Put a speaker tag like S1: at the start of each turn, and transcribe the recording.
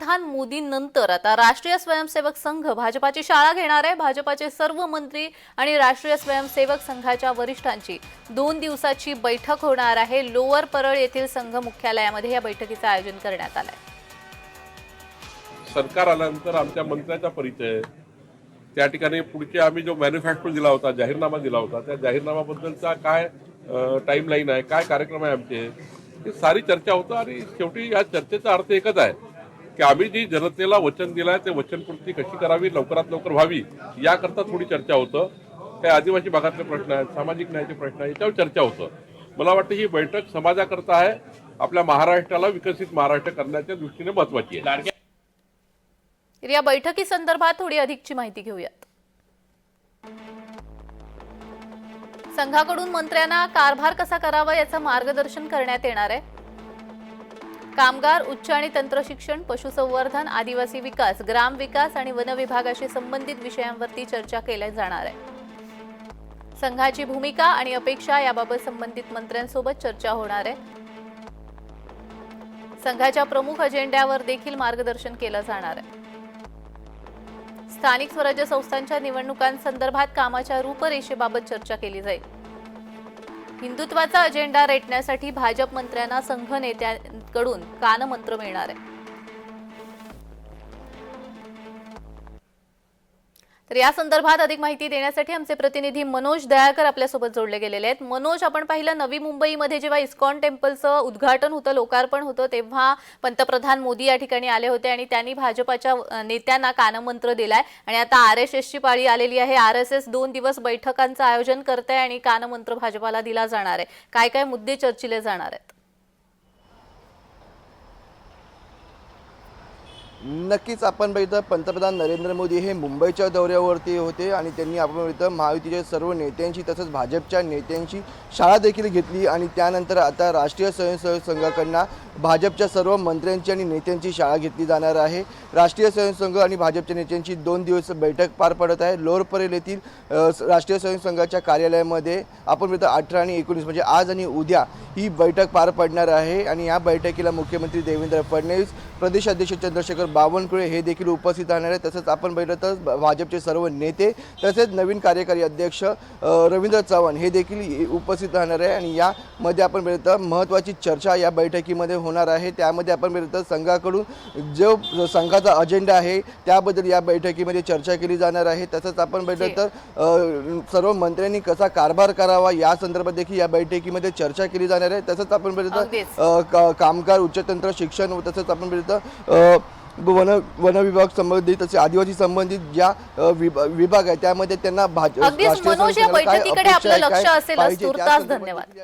S1: पंतप्रधान मोदींनंतर. आता राष्ट्रीय स्वयंसेवक संघ भाजपाची शाळा घेणार आहे. भाजपाचे सर्व मंत्री आणि राष्ट्रीय स्वयंसेवक संघाच्या वरिष्ठांची दोन दिवसाची बैठक होणार आहे. लोअर परळ येथील संघ मुख्यालयामध्ये या बैठकीचं आयोजन करण्यात आलं आहे
S2: सरकार आल्यानंतर आमच्या मंत्र्याचा परिचय. त्या ठिकाणी पुढचे आम्ही जो मॅन्युफॅक्चर दिला होता जाहीरनामा दिला होता त्या जाहीरनामाबद्दलचा काय टाइम लाईन आहे काय कार्यक्रम आहे आमचे ही सारी चर्चा होतं आणि शेवटी या चर्चेचा अर्थ एकच आहे. की आम्ही जी जनतेला वचन दिलं आहे ते वचनपूर्ती कशी करावी लवकरात लवकर व्हावी याकरता थोडी चर्चा होतं. काही आदिवासी भागातले प्रश्न आहेत सामाजिक न्यायाचे प्रश्न आहेत याच्यावर चर्चा होतं. मला वाटतं ही बैठक समाजाकरता आहे आपल्या महाराष्ट्राला विकसित महाराष्ट्र करण्याच्या दृष्टीने महत्वाची आहे.
S1: या या बैठकीसंदर्भात थोडी अधिकची माहिती घेऊयात. संघाकडून मंत्र्यांना कारभार कसा करावा याचं मार्गदर्शन करण्यात येणार आहे. कामगार उच्च आणि तंत्रशिक्षण पशुसंवर्धन आदिवासी विकास ग्राम विकास आणि वन विभागाशी संबंधित विषयांवरती चर्चा केल्या जाणार आहे. संघाची भूमिका आणि अपेक्षा याबाबत संबंधित मंत्र्यांसोबत चर्चा होणार आहे. संघाच्या प्रमुख अजेंड्यावर देखील मार्गदर्शन केलं जाणार आहे. स्थानिक स्वराज्य संस्थांच्या निवडणुकांसंदर्भात कामाच्या रूपरेषेबाबत चर्चा केली जाईल. हिंदुत्वाचा अजेंडा रेटण्यासाठी भाजप मंत्र्यांना संघ नेत्यांकडून कानमंत्र मिळणार आहे. तर या संदर्भात अधिक माहिती देण्यासाठी आमचे प्रतिनिधी मनोज दयाकर आपल्यासोबत जोडले गेलेले आहेत. मनोज आपण पाहिलं नवी मुंबईमध्ये जेव्हा इस्कॉन टेम्पलचं उद्घाटन होतं लोकार्पण होतं तेव्हा पंतप्रधान मोदी या ठिकाणी आले होते आणि त्यांनी भाजपाच्या नेत्यांना कानमंत्र दिलाय. आणि आता आर एस एसची पाळी आलेली आहे. आर एस एस दोन दिवस बैठकांचं आयोजन करते आणि कानमंत्र भाजपाला दिला जाणार आहे. काय काय मुद्दे चर्चिले जाणार आहेत?
S3: नक्कीच आपण बघितलं पंतप्रधान नरेंद्र मोदी हे मुंबईच्या दौऱ्यावरती होते आणि त्यांनी आपण बघितलं महायुतीच्या सर्व नेत्यांशी तसंच भाजपच्या नेत्यांची शाळा देखील घेतली आणि त्यानंतर आता राष्ट्रीय स्वयंसेवक संघाकडनं भाजपच्या सर्व मंत्र्यांची आणि नेत्यांची शाळा घेतली जाणार आहे. राष्ट्रीय स्वयंसंघ आणि भाजपच्या नेत्यांची दोन दिवस बैठक पार पडत आहे. लोअर परेल येथील राष्ट्रीय स्वयंसंघाच्या कार्यालयामध्ये आपण मिळतं अठरा आणि एकोणीस म्हणजे आज आणि उद्या ही बैठक पार पडणार आहे. आणि या बैठकीला मुख्यमंत्री देवेंद्र फडणवीस प्रदेशाध्यक्ष चंद्रशेखर बावनकुळे हे देखील उपस्थित राहणार आहे तसंच आपण बघितलं तर भाजपचे सर्व नेते तसेच नवीन कार्यकारी अध्यक्ष रवींद्र चव्हाण हे देखील उपस्थित राहणार आहे. आणि यामध्ये आपण बघितलं तर महत्त्वाची चर्चा या बैठकीमध्ये होणार आहे. त्यामध्ये आपण बघितलं संघाकडून जो संघाचा अजेंडा आहे त्याबद्दल या बैठकीमध्ये चर्चा केली जाणार आहे. तसंच आपण बघितलं तर सर्व मंत्र्यांनी कसा कारभार करावा या संदर्भात देखील या बैठकीमध्ये चर्चा केली जाणार आहे. तसंच आपण बघितलं कामगार उच्चतंत्र शिक्षण तसंच आपण बघितलं वन वन विभाग संबंधित तसे आदिवासी संबंधित ज्या विभा- विभाग आहे त्यामध्ये त्यांना भाज-
S1: अगदीच
S3: राष्ट्रीय
S1: मनोज, या
S3: स्वयंसेवकाला काय
S1: बैठकीकडे आपलं लक्ष धन्यवाद.